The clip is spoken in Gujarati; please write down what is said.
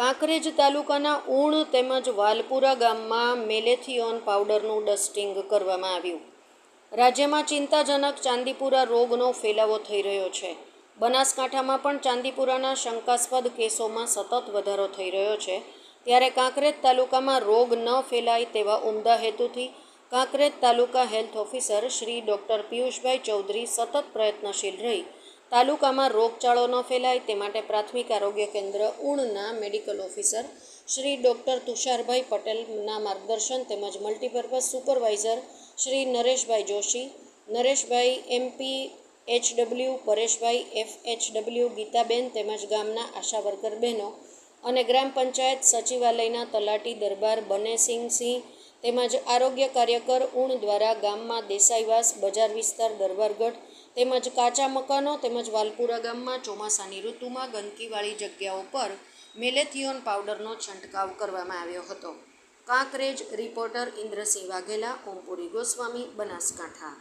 કાંકરેજ તાલુકાના ઉણ તેમજ વાલપુરા ગામમાં મેલેથિયોન પાવડરનું ડસ્ટિંગ કરવામાં આવ્યું. રાજ્યમાં ચિંતાજનક ચાંદીપુરા રોગનો ફેલાવો થઈ રહ્યો છે. બનાસકાંઠામાં પણ ચાંદીપુરાના શંકાસ્પદ કેસોમાં સતત વધારો થઈ રહ્યો છે. ત્યારે કાંકરેજ તાલુકામાં રોગ ન ફેલાય તેવા ઉમદા હેતુથી Kankrej taluka health officer Shri doctor Piyushbhai Chaudhary સતત પ્રયત્નશીલ રહી તાલુકામાં રોગચાળો ન ફેલાય તે માટે પ્રાથમિક આરોગ્ય કેન્દ્ર ઉણના medical officer Shri doctor Tusharbhai પટેલના માર્ગદર્શન તેમજ multipurpose supervisor Shri Nareshbhai Joshi, Nareshbhai MP HW Pareshbhai F HW Gitaben તેમજ ગામના આશા વર્કર બહેનો અને ગ્રામ પંચાયત સચિવાલયના તલાટી દરબાર બનેસિંહસિંહ તેમજ આરોગ્ય કાર્યકર ઉણ દ્વારા ગામમાં દેસાઈવાસ બજાર વિસ્તાર દરબારગઢ તેમજ કાચા મકાનો તેમજ વાલપુરા ગામમાં ચોમાસાની ઋતુમાં ગંદકીવાળી જગ્યાઓ પર મેલેથિયોન પાવડરનો છંટકાવ કરવામાં આવ્યો હતો. કાંકરેજ રિપોર્ટર ઇન્દ્રસિંહ વાઘેલા ઓમપુરી ગોસ્વામી, બનાસકાંઠા.